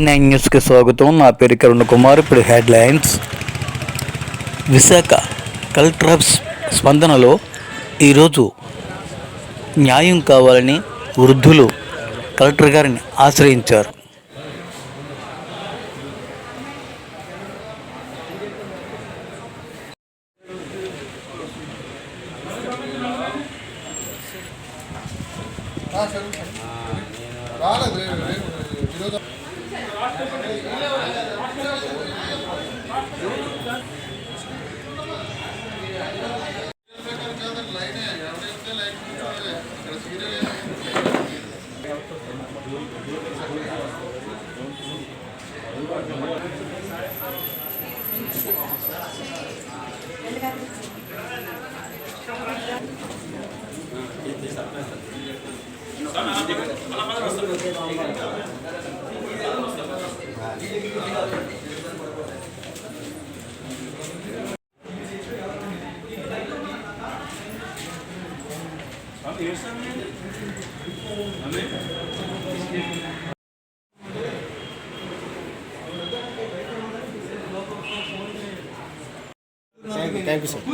Nine న్యూస్కి స్వాగతం. నా పేరు కరుణ్ కుమార్. ఇప్పుడు హెడ్లైన్స్. విశాఖ కలెక్టర్ ఆఫ్ స్పందనలో ఈరోజు న్యాయం కావాలని వృద్ధులు కలెక్టర్ గారిని ఆశ్రయించారు. Gracias. థ్యాంక్ యూ సార్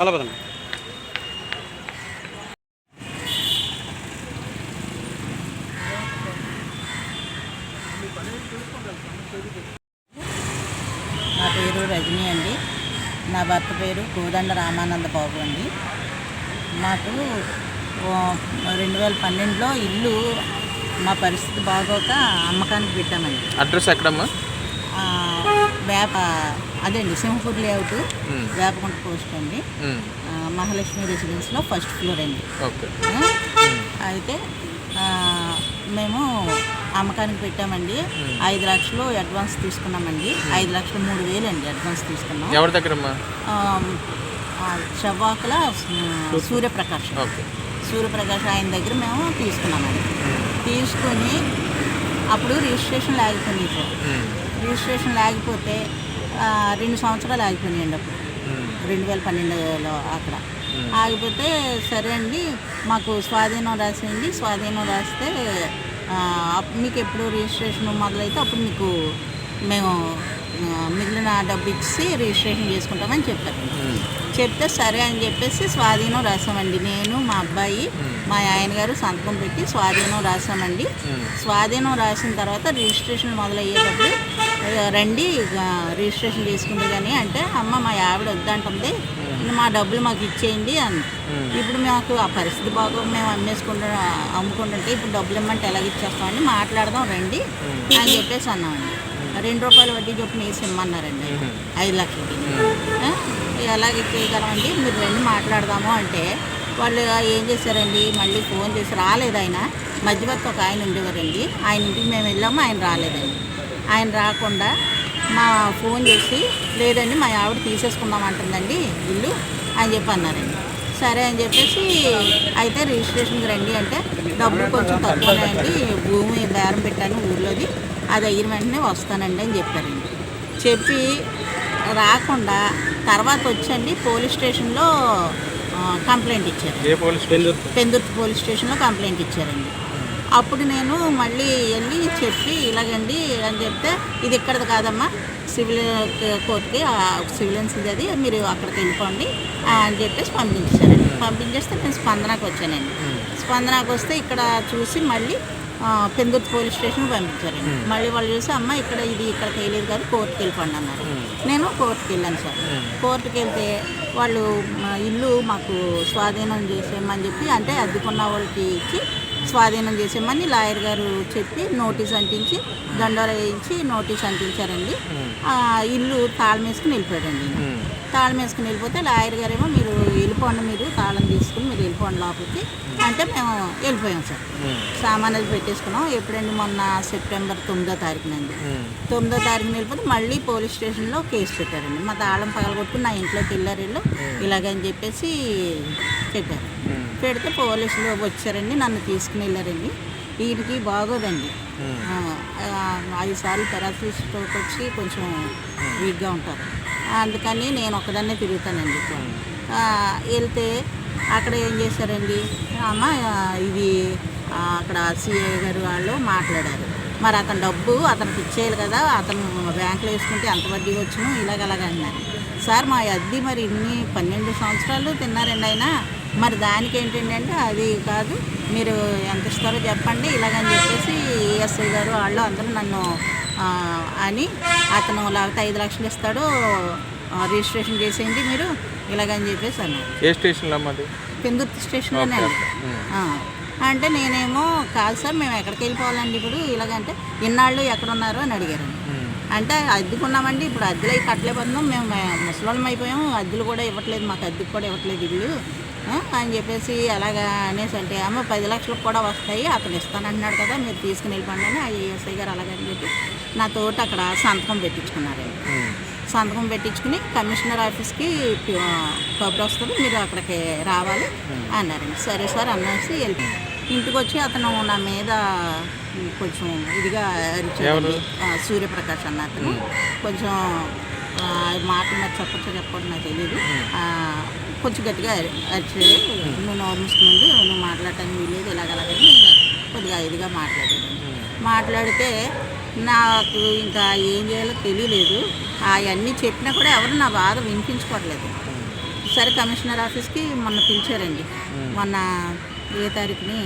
అలా పదండి. నా పేరు రజనీ అండి. నా భర్త పేరు కోదండ రామానంద బాబు అండి. మాకు రెండు వేల పన్నెండులో ఇల్లు మా పరిస్థితి బాగోక అమ్మకానికి పెట్టామండి. అడ్రస్ ఎక్కడమ్మా? వేప అదండి సింహపూర్ లేఅవుట్ వేపకుంట పోస్ట్ అండి. మహాలక్ష్మి రెసిడెన్స్లో ఫస్ట్ ఫ్లోర్ అండి. అయితే మేము అమ్మకానికి పెట్టామండి. ఐదు లక్షలు అడ్వాన్స్ తీసుకున్నామండి. ఐదు లక్షలు మూడు వేలు అండి అడ్వాన్స్ తీసుకున్నాం. ఎవరి చవ్వాకుల ఆ, సూర్యప్రకాష్. ఓకే. సూర్యప్రకాష్ ఆయన దగ్గర మేము తీసుకున్నామండి తీసుకొని అప్పుడు రిజిస్ట్రేషన్ ఆగిపోయినాయి సార్. రిజిస్ట్రేషన్ ఆగిపోతే ఆ, రెండు సంవత్సరాలు ఆగిపోయినాయండి అప్పుడు. రెండు వేల పన్నెండులో అక్కడ. ఆగిపోతే సరే అండి మాకు స్వాధీనం రాసేయండి. స్వాధీనం రాస్తే మీకు ఎప్పుడు రిజిస్ట్రేషన్ మొదలైతే అప్పుడు మీకు మేము మిగిలిన డబ్బు ఇచ్చి రిజిస్ట్రేషన్ చేసుకుంటామని చెప్పారు. చెప్తే సరే అని చెప్పేసి స్వాధీనం రాసామండి నేను మా అబ్బాయి మా ఆయన గారు సంతకం పెట్టి స్వాధీనం రాసామండి స్వాధీనం రాసిన తర్వాత రిజిస్ట్రేషన్ మొదలయ్యేటప్పుడు రండి రిజిస్ట్రేషన్ చేసుకుంది కానీ అంటే అమ్మ మా ఆవిడ వద్దంటుంది. మా డబ్బులు మాకు ఇచ్చేయండి అని. ఇప్పుడు మాకు ఆ పరిస్థితి బాగా మేము అమ్మేసుకుంటూ అమ్ముకుంటుంటే ఇప్పుడు డబ్బులు ఇమ్మంటే ఎలాగ ఇచ్చేస్తామని మాట్లాడదాం రండి అని చెప్పేసి అన్నామండి. రెండు రూపాయల వడ్డీ చొప్పున వేసి ఇమ్మన్నారండి. ఐదు లక్షలకి. ఎలాగ ఇచ్చేయగలమండి మీరు రండి మాట్లాడదాము అంటే వాళ్ళు ఏం చేశారండి? మళ్ళీ ఫోన్ చేసి రాలేదు ఆయన. మధ్యవర్తి ఒక ఆయన ఉండేవారండి. ఆయన ఇంటికి మేము వెళ్ళాము ఆయన రాలేదండి. ఆయన రాకుండా మా ఫోన్ చేసి లేదండి మా ఆవిడ తీసేసుకుందాం అంటుందండి ఇల్లు అని చెప్పి అన్నారండి. సరే అని చెప్పేసి అయితే రిజిస్ట్రేషన్కి రండి అంటే డబ్బులు కొంచెం తక్కువనే అండి భూమి బేరం పెట్టాను ఊర్లోది. అది అయిన వెంటనే వస్తానండి అని చెప్పారండి. చెప్పి రాకుండా తర్వాత వచ్చండి పోలీస్ స్టేషన్లో కంప్లైంట్ ఇచ్చారు. పెందుర్తి పోలీస్ స్టేషన్లో కంప్లైంట్ ఇచ్చారండి. అప్పుడు నేను మళ్ళీ వెళ్ళి చెప్పి ఇలాగండి అని చెప్తే ఇది ఇక్కడది కాదమ్మా. సివిల్ కోర్టుకి సివిలెన్స్ ఇది అది. మీరు అక్కడికి వెళ్ళిపోండి. అని చెప్పేసి పంపించారండి. పంపించేస్తే నేను స్పందనకు వచ్చానండి. స్పందనకు వస్తే ఇక్కడ చూసి మళ్ళీ పెందుర్తి పోలీస్ స్టేషన్ పంపించారండి. మళ్ళీ వాళ్ళు చూసి అమ్మ ఇక్కడ ఇది ఇక్కడ తెలియదు కాదు కోర్టుకి వెళ్ళిపోండి అన్నారు. నేను కోర్టుకి వెళ్ళాను సార్. కోర్టుకి వెళ్తే వాళ్ళు ఇల్లు మాకు స్వాధీనం చేసేయమని చెప్పి అంటే అద్దెకున్న వాళ్ళకి ఇచ్చి స్వాధీనం చేసేయమని లాయర్ గారు చెప్పి నోటీస్ అంటించి దండోర వేయించి నోటీస్ అంటించారండి. ఆ ఇల్లు తాళం వేసుకుని వెళ్ళిపోయాడండి. తాళం వేసుకుని వెళ్ళిపోతే లాయర్ గారేమో మీరు వెళ్ళిపోండి మీరు తాళం తీసుకుని మీరు వెళ్ళిపోండి లోపలికి. అంటే మేము వెళ్ళిపోయాం సార్. సామాన్ అది పెట్టేసుకున్నాం. ఎప్పుడండి మొన్న సెప్టెంబర్ తొమ్మిదో తారీఖునండి తొమ్మిదో తారీఖున వెళ్ళిపోతే మళ్ళీ పోలీస్ స్టేషన్లో కేసు పెట్టారండి. మా తాళం పగలగొట్టుకుని నా ఇంట్లోకి వెళ్ళారు వీళ్ళు. ఇలాగని చెప్పేసి చెప్పారు. పెడితే పోలీసులు వచ్చారండి నన్ను తీసుకుని వెళ్ళారండి. వీరికి బాగోదండి. ఆ, ఆ, ఐదు సార్లు పెరాసిస్టోకి వచ్చి కొంచెం వీక్గా ఉంటారు. అందుకని నేను ఒకదాన్నే తిరుగుతానండి. వెళ్తే అక్కడ ఏం చేశారండి? అమ్మ ఇది అక్కడ సిఏ గారు వాళ్ళు మాట్లాడారు. మరి అతను డబ్బు అతనికి ఇచ్చేయాలి కదా అతను బ్యాంకులో వేసుకుంటే ఎంత వడ్డీ వచ్చును ఇలాగ అలాగ అన్నారు. సార్ మా అద్దె మరి ఇన్ని పన్నెండు సంవత్సరాలు తిన్నారండి ఆయన. మరి దానికి ఏంటంటే అంటే అది కాదు మీరు ఎంత ఇస్తారో చెప్పండి ఇలాగని చెప్పేసి ఈఎస్ఐ గారు వాళ్ళు అందరూ నన్ను అని అతను లేకపోతే ఐదు లక్షలు ఇస్తాడు రిజిస్ట్రేషన్ చేసేయండి మీరు ఇలాగని చెప్పేసి అన్నారు. ఏ స్టేషన్లో అమ్మది పెందుర్తి స్టేషన్లోనే. అంటే నేనేమో కాదు సార్ మేము ఎక్కడికి వెళ్ళిపోవాలండి ఇప్పుడు ఇలాగంటే ఇన్నాళ్ళు ఎక్కడ ఉన్నారు అని అడిగారండి. అంటే అద్దెకున్నామండి ఇప్పుడు అద్దెలు అవి కట్టలేకపోతున్నాం మేము ముసలోళ్ళం అయిపోయాము అద్దెలు కూడా ఇవ్వట్లేదు మాకు అద్దెకు కూడా ఇవ్వట్లేదు ఇల్లు అని చెప్పేసి అలాగా అనేసి అంటే అమ్మ పది లక్షలకు కూడా వస్తాయి అతను ఇస్తానంటున్నాడు కదా మీరు తీసుకుని వెళ్ళిపోండి అని ఆ ఏఎస్ఐ గారు అలాగని చెప్పి నా తోటి అక్కడ సంతకం పెట్టించుకున్నారండి. సంతకం పెట్టించుకుని కమిషనర్ ఆఫీస్కి కబురు వస్తుంది మీరు అక్కడికి రావాలి అన్నారండి. సరే సార్ అఅనేసి వెళ్ళిపోయాను ఇంటికి వచ్చి అతను నా మీద కొంచెం ఇదిగా సూర్యప్రకాష్ అన్న అతను. కొంచెం మాట మీద చెప్పచ్చు చెప్పడం నాకు తెలియదు కొంచెం గట్టిగా అరి- అరిచాడు. నువ్వు నోరు మూసుకుంది నువ్వు మాట్లాడటానికి వీలేదు ఇలాగలాగని కొద్దిగా ఇదిగా మాట్లాడాడు. మాట్లాడితే నాకు ఇంకా ఏం చేయాలో తెలియలేదు. అవన్నీ చెప్పినా కూడా ఎవరు నా బాధ వినిపించుకోవట్లేదు. సరే కమిషనర్ ఆఫీస్కి మొన్న పిలిచారండి. మొన్న ఏ తారీఖుని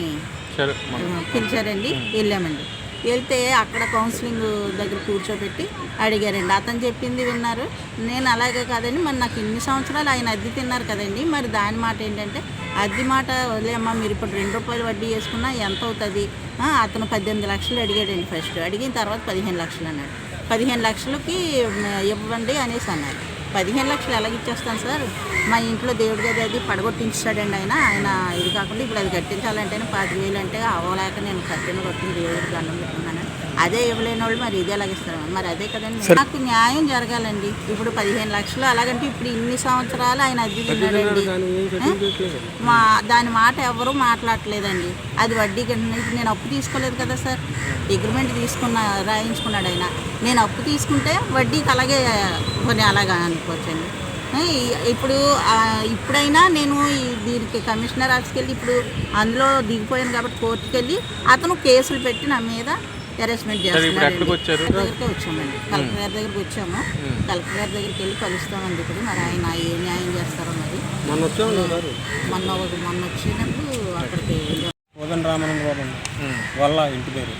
పిలిచారండి. వెళ్ళామండి. వెళ్తే అక్కడ కౌన్సిలింగ్ దగ్గర కూర్చోబెట్టి అడిగారండి. అతను చెప్పింది విన్నారు. నేను అలాగే కాదండి మరి నాకు ఇన్ని సంవత్సరాలు ఆయన అద్దె తిన్నారు కదండి. మరి దాని మాట ఏంటంటే అద్దె మాట వదిలేమ్మా మీరు ఇప్పుడు రెండు రూపాయలు వడ్డీ వేసుకున్నా ఎంత అవుతుంది? అతను పద్దెనిమిది లక్షలు అడిగాడండి ఫస్ట్. అడిగిన తర్వాత పదిహేను లక్షలు అన్నాడు. పదిహేను లక్షలకి ఇవ్వండి అనేసి అన్నారు పదిహేను లక్షలు ఎలాగ ఇచ్చేస్తాను సార్? మా ఇంట్లో దేవుడి గది అది పడగొట్టించాడండి ఆయన. ఆయన ఇది కాకుండా ఇప్పుడు అది కట్టించాలంటే పాతిక వేలు అంటే అవ్వలేక నేను కట్టిన కొట్టిన దేవుడికి దండం పెట్టుకున్నాను. అదే ఇవ్వలేని వాళ్ళు మరి ఇదే ఎలాగిస్తారు మరి అదే కదండి. నాకు న్యాయం జరగాలండి. ఇప్పుడు పదిహేను లక్షలు అలాగంటే ఇప్పుడు ఇన్ని సంవత్సరాలు ఆయన అద్దె తిన్నాడండి? మా దాని మాట ఎవరు మాట్లాడట్లేదండి. అది వడ్డీ కట్టిన ఇప్పుడు నేను అప్పు తీసుకోలేదు కదా సార్. అగ్రిమెంట్ తీసుకున్న రాయించుకున్నాడు ఆయన. నేను అప్పు తీసుకుంటే వడ్డీకి అలాగే కొన్ని అలాగా అనుకోవచ్చండి. ఇప్పుడు ఆ, ఇప్పుడైనా నేను ఈ దీనికి కమిషనర్ ఆఫీస్కి వెళ్ళి ఇప్పుడు అందులో దిగిపోయాను కాబట్టి కోర్టుకి వెళ్ళి అతను కేసులు పెట్టి నా మీద అరెస్ట్మెంట్ చేస్తున్నాడు వచ్చారు? దగ్గరికి వచ్చామండి. కలెక్టర్ గారి దగ్గరికి వచ్చాము. కలెక్టర్ గారి దగ్గరికి వెళ్ళి కలుస్తామండి ఇప్పుడు. మరి ఆయన ఏ న్యాయం చేస్తారో మరి. మొన్న మొన్న ఒక మొన్న వచ్చినప్పుడు అక్కడికి వెళ్ళాం. ఉదన్ రామానంద వల్ల ఇంటి పేరు.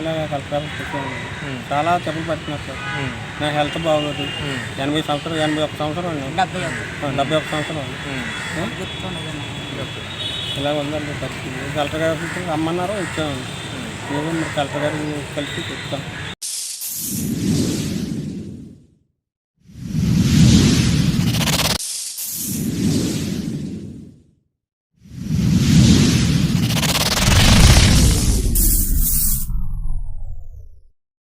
ఇలాగ కలెక్టర్ వచ్చాము చాలా చెప్పులు పట్టినారు సార్. నా హెల్త్ బాగోదు. ఎనభై సంవత్సరాలు ఎనభై ఒక్క సంవత్సరం అండి డెబ్బై ఒక్క. సంవత్సరం అండి ఉం, గుర్తుండదండి ఇలా ఉందండి పరిస్థితి. కలెక్టర్ గారు రమ్మన్నారు ఏదో మరి కలెక్టర్ గారు కలిసి చెప్తాం.